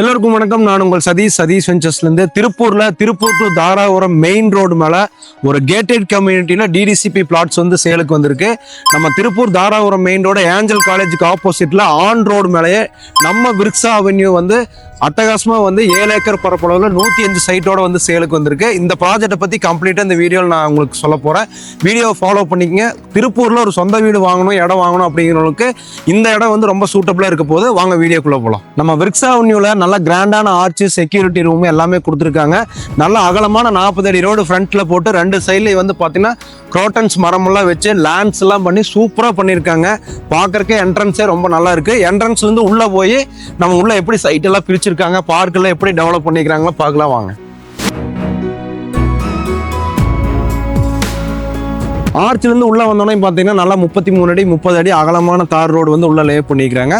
எல்லோருக்கும் வணக்கம். நான் உங்கள் சதீஷ். சதீஷ் வெஞ்சர்ஸ்லேருந்து திருப்பூரில் Tiruppur to Dharapuram main road மேலே ஒரு கேட்டட் கம்யூனிட்டியில் டிடிசிபி பிளாட்ஸ் வந்து சேலுக்கு வந்திருக்கு. நம்ம Tiruppur Dharapuram main road Angel காலேஜுக்கு ஆப்போசிட்டில் ஆன் ரோடு மேலேயே நம்ம விர்க்ஸா அவென்யூ வந்து அட்டகாசமாக வந்து ஏழு ஏக்கர் பரப்பளவில் நூற்றி அஞ்சு சைட்டோட வந்து சேலுக்கு வந்திருக்கு. இந்த ப்ராஜெக்ட்டை பற்றி கம்ப்ளீட்டாக இந்த வீடியோவில் நான் உங்களுக்கு சொல்ல போகிறேன் வீடியோவை ஃபாலோ பண்ணிக்கங்க. திருப்பூரில் ஒரு சொந்த வீடு வாங்கணும் இடம் வாங்கணும் அப்படிங்கிறவங்களுக்கு இந்த இடம் வந்து ரொம்ப சூட்டபுளாக இருக்க போது வாங்க வீடியோக்குள்ளே போகலாம் நம்ம விர்க்ஸா அவென்யூவில் நல்ல கிராண்டான ஆர்ச்சு செக்யூரிட்டி ரூம் எல்லாமே கொடுத்துருக்காங்க. நல்ல அகலமான நாற்பது அடி ரோடு ஃப்ரண்ட்டில் போட்டு ரெண்டு சைட்லேயும் வந்து பார்த்தீங்கன்னா க்ரோட்டன்ஸ் மரமெல்லாம் வச்சு லேண்ட்ஸ் எல்லாம் பண்ணி சூப்பராக பண்ணியிருக்காங்க பார்க்கறக்கே என்ட்ரன்ஸே ரொம்ப நல்லா இருக்குது என்ட்ரன்ஸ்லேருந்து வந்து உள்ளே போய் நம்ம உள்ளே எப்படி சைட்டெல்லாம் பிரித்து வச்சிருக்காங்க. பார்க்கெல்லாம் எப்படி டெவலப் பண்ணிக்கிறாங்களோ பார்க்கலாம் வாங்க. ஆர்ச்சிலேருந்து உள்ளே வந்தோடனே பார்த்தீங்கன்னா நல்லா முப்பத்தி மூணு அடி முப்பது அடி அகலமான தார் ரோடு வந்து உள்ளே லே பண்ணிக்கிறாங்க.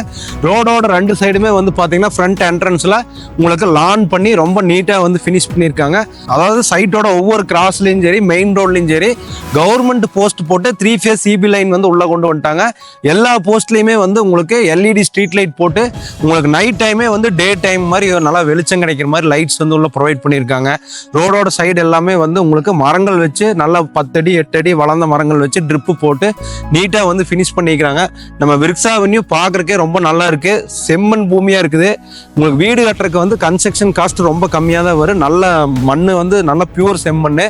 ரோடோட ரெண்டு சைடுமே வந்து பார்த்தீங்கன்னா ஃப்ரண்ட் என்ட்ரன்ஸில் உங்களுக்கு லான் பண்ணி ரொம்ப நீட்டாக வந்து ஃபினிஷ் பண்ணியிருக்காங்க. அதாவது சைட்டோட ஒவ்வொரு கிராஸ்லேயும் சரி மெயின் ரோட்லேயும் சரி கவர்மெண்ட் போஸ்ட் போட்டு த்ரீ ஃபேஸ் சிபி லைன் வந்து உள்ளே கொண்டு வந்துட்டாங்க. எல்லா போஸ்ட்லேயுமே வந்து உங்களுக்கு எல்இடி ஸ்ட்ரீட் லைட் போட்டு உங்களுக்கு நைட் டைமே வந்து டே டைம் மாதிரி நல்லா வெளிச்சம் கிடைக்கிற மாதிரி லைட்ஸ் வந்து உள்ளே ப்ரொவைட் பண்ணியிருக்காங்க. ரோடோட சைடு எல்லாமே வந்து உங்களுக்கு மரங்கள் வச்சு நல்லா பத்தடி எட்டடி வளர்ந்து மரங்கள் வச்சு ட்ரிப்பு போட்டு நீட்டாக வந்து ஃபினிஷ் பண்ணிக்கிறாங்க. நம்ம விர்க்ஸா அவென்யூ பார்க்குறக்கே ரொம்ப நல்லா இருக்குது செம்மண் பூமியாக இருக்குது. உங்களுக்கு வீடு கட்டுறதுக்கு வந்து கன்ஸ்ட்ரக்ஷன் காஸ்ட் ரொம்ப கம்மியாக தான் வரும். நல்ல மண் வந்து நல்ல பியூர் செம்மண்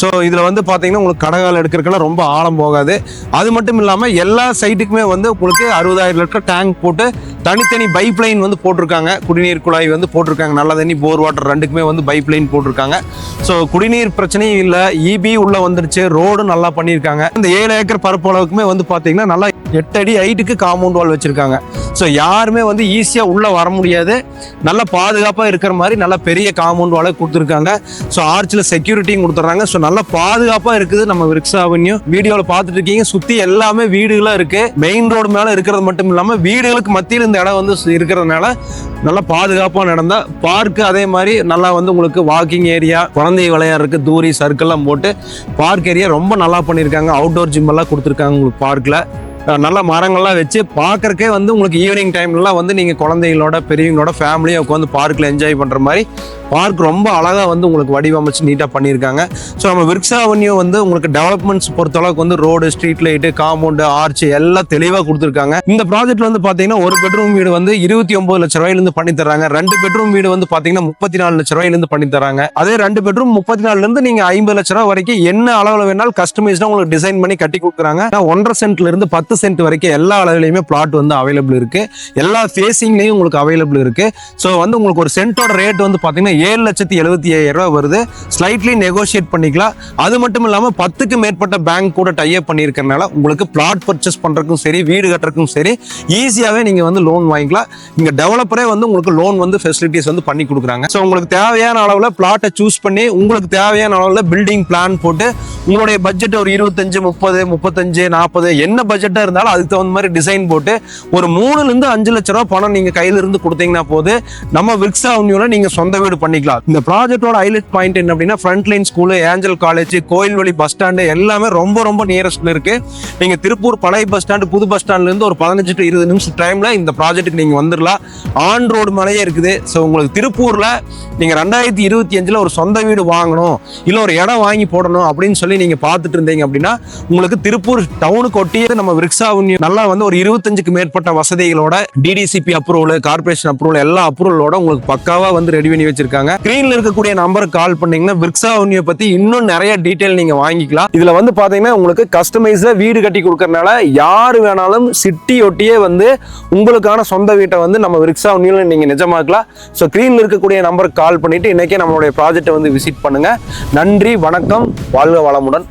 ஸோ இதில் வந்து பார்த்தீங்கன்னா உங்களுக்கு கடகால் எடுக்கிறதுக்கெல்லாம் ரொம்ப ஆழம் போகாது. அது மட்டும் இல்லாமல் எல்லா சைட்டுக்குமே வந்து உங்களுக்கு அறுபதாயிரம் லிட்டர் டேங்க் போட்டு தனித்தனி பைப் லைன் வந்து போட்டிருக்காங்க. குடிநீர் குழாய் வந்து போட்டிருக்காங்க. நல்ல தண்ணி போர் வாட்டர் ரெண்டுக்குமே வந்து பைப் லைன் போட்டிருக்காங்க. ஸோ குடிநீர் பிரச்சனையும் இல்லை. இபி உள்ள வந்துருச்சு. ரோடு நல்லா பண்ணியிருக்காங்க. இந்த ஏழு ஏக்கர் பரப்பளவுக்குமே வந்து பார்த்தீங்கன்னா நல்லா எட்டு அடி ஹைட்டுக்கு காம்பவுண்ட் வால் வச்சிருக்காங்க. ஸோ யாருமே வந்து ஈஸியாக உள்ளே வர முடியாது. நல்ல பாதுகாப்பாக இருக்கிற மாதிரி நல்ல பெரிய காம்பவுண்ட் வாழை கொடுத்துருக்காங்க. ஸோ ஆர்ச்சில் செக்யூரிட்டியும் கொடுத்துட்றாங்க ஸோ நல்ல பாதுகாப்பாக இருக்குது நம்ம விர்க்ஸா அவென்யூ வீடியோவில் பார்த்துட்டு இருக்கீங்க. சுற்றி எல்லாமே வீடுகளாக இருக்குது மெயின் ரோடு மேலே இருக்கிறது மட்டும் இல்லாமல் வீடுகளுக்கு மத்தியில் இந்த இடம் வந்து இருக்கிறதுனால நல்லா பாதுகாப்பாக நடந்தால் பார்க்கு அதே மாதிரி நல்லா வந்து உங்களுக்கு வாக்கிங் ஏரியா குழந்தை விளையாடுறதுக்கு தூரி சர்க்கிள்லாம் போட்டு பார்க் ஏரியா ரொம்ப நல்லா பண்ணியிருக்காங்க. அவுட்டோர் ஜிம் எல்லாம் கொடுத்துருக்காங்க உங்களுக்கு பார்க்கில் நல்ல மரங்கள்லாம் வச்சு பார்க்கறக்கே வந்து உங்களுக்கு ஈவினிங் டைம்லலாம் வந்து நீங்கள் குழந்தைங்களோட பெரியவங்களோட ஃபேமிலியாக உட்காந்து பார்க்கில் என்ஜாய் பண்ணுற மாதிரி பார்க் ரொம்ப அழகாக வந்து உங்களுக்கு வடிவமைச்சு நீட்டாக பண்ணியிருக்காங்க. ஸோ நம்ம விர்க்ஸா அவென்யூ வந்து உங்களுக்கு டெவலப்மெண்ட்ஸ் பொறுத்தளவுக்கு வந்து road street light compound arch எல்லாம் தெளிவாக கொடுத்துருக்காங்க. இந்த ப்ராஜெக்ட்ல வந்து பார்த்தீங்கன்னா ஒரு பெட்ரூம் வீடு வந்து இருபத்தி ஒன்பது லட்ச ரூபாயிலேருந்து பண்ணி தராங்க ரெண்டு பெட்ரூம் வீடு வந்து பார்த்தீங்கன்னா முப்பத்தி நாலு லட்ச ரூபாயிலிருந்து பண்ணி தராங்க அதே ரெண்டு பெட்ரூம் முப்பத்தி நாலுலேருந்து நீங்கள் ஐம்பது லட்ச ரூபா வரைக்கும் என்ன அளவில் வேணாலும் கஸ்டமைஸ்டாக உங்களுக்கு டிசைன் பண்ணி கட்டி கொடுக்குறாங்க. ஒன்றரை சென்ட்ல இருந்து பத்து சென்ட் வரைக்கும் எல்லா அளவுலையுமே பிளாட் வந்து அவைலபிள் இருக்கு. எல்லா ஃபேஸிங்லேயும் உங்களுக்கு அவைலபிள் இருக்கு. ஸோ வந்து உங்களுக்கு ஒரு சென்ட்டோட ரேட் வந்து பார்த்தீங்கன்னா ஏழு லட்சத்தி எழுபத்தி ஐயாயிரம் வருது. ஸ்லைட்லி நெகோஷியேட் பண்ணிக்கலாம். அது மட்டும் இல்லாமல் பத்துக்கு மேற்பட்ட பேங்க் கூட டைப் பண்ணியிருக்கறனால உங்களுக்கு பிளாட் பர்ச்சேஸ் பண்ணுறதுக்கும் சரி வீடு கட்டுறதுக்கும் சரி ஈஸியாகவே நீங்கள் வந்து லோன் வாங்கிக்கலாம். இங்கே டெவலப்பரே வந்து உங்களுக்கு லோன் வந்து ஃபெசிலிட்டிஸ் வந்து பண்ணி கொடுக்குறாங்க. ஸோ உங்களுக்கு தேவையான அளவில் பிளாட்டை சூஸ் பண்ணி உங்களுக்கு தேவையான அளவில் பில்டிங் பிளான் போட்டு உங்களுடைய பட்ஜெட் ஒரு இருபத்தஞ்சு முப்பது முப்பத்தஞ்சு நாற்பது என்ன பட்ஜெட்டாக இருந்தாலும் அதுக்கு தகுந்த மாதிரி டிசைன் போட்டு ஒரு மூணுலேருந்து அஞ்சு லட்ச ரூபா பணம் நீங்கள் கையிலிருந்து கொடுத்தீங்கன்னா போது நம்ம விக்ஸா அவனியூவில் நீங்கள் சொந்த வீடு பண்ணிக்கலாம். இந்த ப்ராஜெக்டோட ஹைலைட் பாயிண்ட் என்ன அப்படின்னா front line school Angel college Kovilveli bus stand எல்லாமே ரொம்ப ரொம்ப நியரஸ்ட்ல இருக்கு. நீங்கள் திருப்பூர் பழைய பஸ் ஸ்டாண்டு புது பஸ் ஸ்டாண்ட்லேருந்து ஒரு பதினஞ்சு டு இருபது நிமிஷம் டைமில் இந்த ப்ராஜெக்ட்டுக்கு நீங்கள் வந்துடலாம் ஆன் ரோடு மலையே இருக்குது. ஸோ உங்களுக்கு திருப்பூரில் நீங்கள் ரெண்டாயிரத்தி இருபத்தி அஞ்சில் ஒரு சொந்த வீடு வாங்கணும் இல்லை ஒரு இடம் வாங்கி போடணும் அப்படின்னு சொல்லி நீங்கள் பார்த்துட்டு இருந்தீங்க அப்படின்னா உங்களுக்கு திருப்பூர் டவுனுக்கு ஒட்டியே நம்ம விரிக்ஸா நல்லா வந்து ஒரு இருபத்தஞ்சுக்கு மேற்பட்ட வசதிகளோட டிடிசிபி அப்ரூவல் கார்பரேஷன் அப்ரூவல் எல்லா அப்ரூவலோட உங்களுக்கு பக்காவாக வந்து ரெடி பண்ணி வச்சிருக்காங்க. ஸ்க்ரீனில் இருக்கக்கூடிய நம்பருக்கு கால் பண்ணீங்கன்னா விர்க்ஸா அவென்யூ பற்றி இன்னும் நிறைய டீட்டெயில் நீங்கள் வாங்கிக்கலாம். இதில் வந்து பார்த்தீங்கன்னா உங்களுக்கு கஸ்டமைஸில் வீடு கட்டி கொடுக்கறனால யார் வேணாலும் சிட்டி ஒட்டியே வந்து உங்களுக்கான சொந்த வீட்டை வந்து நம்ம விர்க்ஸா அவென்யூல நீங்கள் நிஜமாக்கலாம். ஸோ ஸ்க்ரீனில் இருக்கக்கூடிய நம்பருக்கு கால் பண்ணிட்டு இன்னைக்கே நம்மளுடைய ப்ராஜெக்ட்டை வந்து விசிட் பண்ணுங்க. நன்றி வணக்கம் வாழ்க வளமுடன். mudah